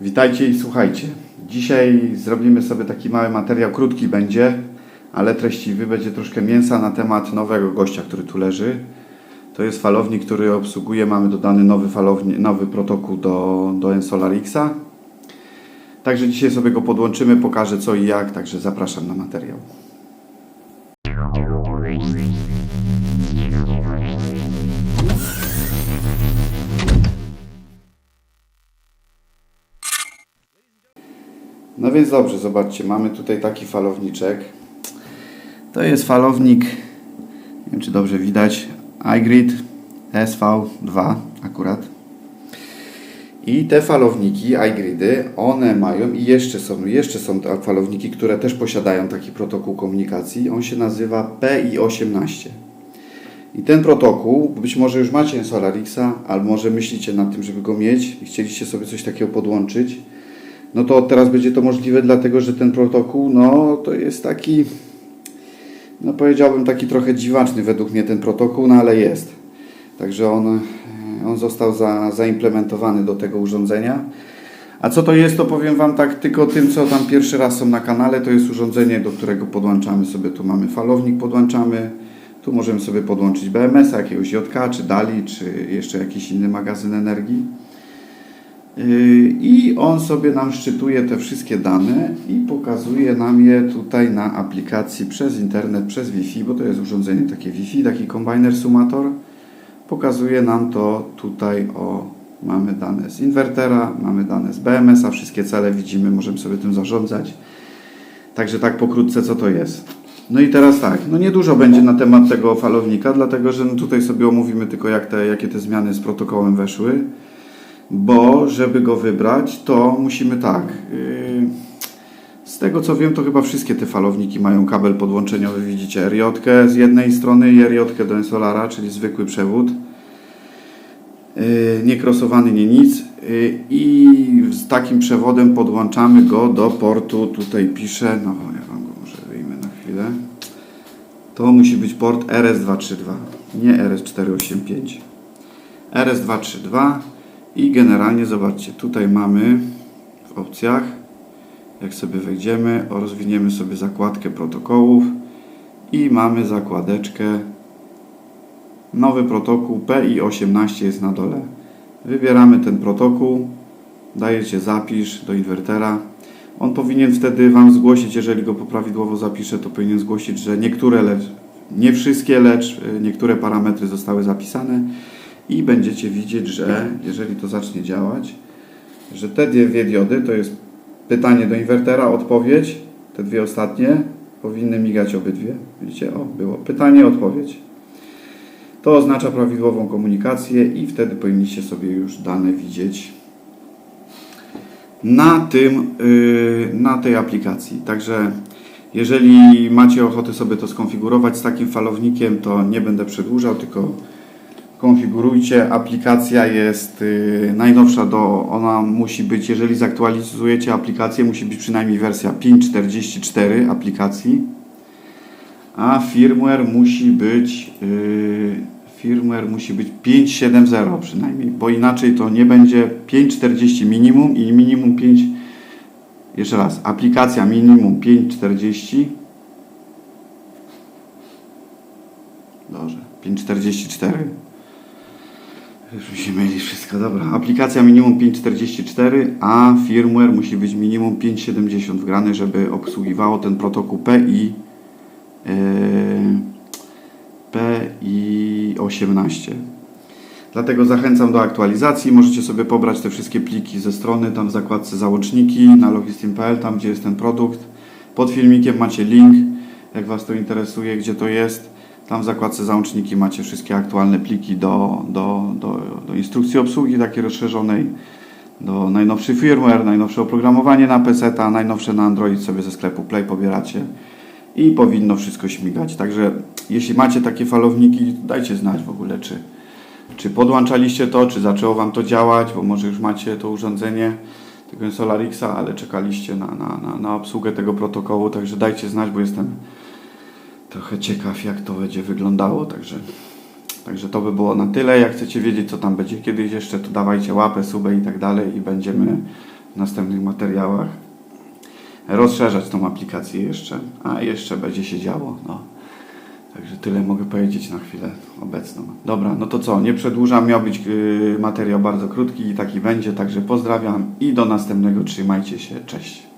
Witajcie i słuchajcie. Dzisiaj zrobimy sobie taki mały materiał, krótki będzie, ale treściwy. Będzie troszkę mięsa na temat nowego gościa, który tu leży. To jest falownik, który obsługuje. Mamy dodany nowy, falowni, nowy protokół do, do Ensolarixa. Także dzisiaj sobie go podłączymy, pokażę co i jak, także zapraszam na materiał. No więc dobrze, zobaczcie, mamy tutaj taki falowniczek. To jest falownik, nie wiem czy dobrze widać, iGrid SV2 akurat. I te falowniki, iGridy, one mają i jeszcze są, jeszcze są falowniki, które też posiadają taki protokół komunikacji. On się nazywa PI18. I ten protokół, być może już macie Solarixa, albo może myślicie nad tym, żeby go mieć i chcieliście sobie coś takiego podłączyć, no to teraz będzie to możliwe, dlatego że ten protokół, no to jest taki, no powiedziałbym taki trochę dziwaczny według mnie ten protokół, no ale jest. Także on, on został za, zaimplementowany do tego urządzenia. A co to jest, to powiem Wam tak tylko tym, co tam pierwszy raz są na kanale, to jest urządzenie, do którego podłączamy sobie, tu mamy falownik, podłączamy, tu możemy sobie podłączyć BMS-a, jakiegoś JK, czy DALI, czy jeszcze jakiś inny magazyn energii. Yy, I on sobie nam szczytuje te wszystkie dane i pokazuje nam je tutaj na aplikacji przez internet, przez Wi-Fi, bo to jest urządzenie takie Wi-Fi, taki kombajner sumator. Pokazuje nam to tutaj o, mamy dane z inwertera, mamy dane z BMS-a, wszystkie cele widzimy, możemy sobie tym zarządzać. Także tak pokrótce co to jest. No i teraz tak, no niedużo będzie na temat tego falownika, dlatego że no tutaj sobie omówimy tylko jak te, jakie te zmiany z protokołem weszły bo żeby go wybrać, to musimy tak. Yy, z tego co wiem, to chyba wszystkie te falowniki mają kabel podłączeniowy. Widzicie RJ z jednej strony i RJ do Solara, czyli zwykły przewód. Yy, nie krosowany, nie nic. Yy, I z takim przewodem podłączamy go do portu. Tutaj piszę, no ja wam go może wyjmę na chwilę. To musi być port RS232, nie RS485. RS232 i generalnie zobaczcie, tutaj mamy w opcjach, jak sobie wejdziemy, rozwiniemy sobie zakładkę protokołów i mamy zakładeczkę nowy protokół PI18 jest na dole. Wybieramy ten protokół, dajecie zapisz do inwertera. On powinien wtedy Wam zgłosić, jeżeli go poprawidłowo zapiszę, to powinien zgłosić, że niektóre, lecz nie wszystkie, lecz y, niektóre parametry zostały zapisane i będziecie widzieć, że jeżeli to zacznie działać, że te dwie diody to jest pytanie do inwertera, odpowiedź, te dwie ostatnie powinny migać obydwie. Widzicie, o, było pytanie, odpowiedź. To oznacza prawidłową komunikację i wtedy powinniście sobie już dane widzieć na tym, yy, na tej aplikacji. Także jeżeli macie ochotę sobie to skonfigurować z takim falownikiem, to nie będę przedłużał, tylko konfigurujcie. Aplikacja jest y, najnowsza, do, ona musi być, jeżeli zaktualizujecie aplikację, musi być przynajmniej wersja 5.44 aplikacji, a firmware musi być y, firmware musi być 5.7.0 przynajmniej, bo inaczej to nie będzie 5.40 minimum i minimum 5 jeszcze raz, aplikacja minimum 5.40 Dobrze, 5.44 już mi się myli wszystko, dobra. Aplikacja minimum 5.44, a firmware musi być minimum 5.70 wgrany, żeby obsługiwało ten protokół PI yy, PI18. Dlatego zachęcam do aktualizacji. Możecie sobie pobrać te wszystkie pliki ze strony, tam w zakładce załączniki na logistim.pl, tam gdzie jest ten produkt. Pod filmikiem macie link, jak Was to interesuje, gdzie to jest. Tam w zakładce załączniki macie wszystkie aktualne pliki do, do, do, do instrukcji obsługi takiej rozszerzonej, do najnowszy firmware, najnowsze oprogramowanie na PC, a najnowsze na Android sobie ze sklepu Play pobieracie i powinno wszystko śmigać. Także jeśli macie takie falowniki, dajcie znać w ogóle, czy, czy podłączaliście to, czy zaczęło Wam to działać, bo może już macie to urządzenie tego Solarixa, ale czekaliście na, na, na, na obsługę tego protokołu, także dajcie znać, bo jestem trochę ciekaw, jak to będzie wyglądało. Także, także to by było na tyle. Jak chcecie wiedzieć, co tam będzie kiedyś jeszcze, to dawajcie łapę, subę i tak dalej i będziemy w następnych materiałach rozszerzać tą aplikację jeszcze, a jeszcze będzie się działo. No. Także tyle mogę powiedzieć na chwilę obecną. Dobra, no to co, nie przedłużam, miał być yy, materiał bardzo krótki i taki będzie, także pozdrawiam i do następnego, trzymajcie się, cześć.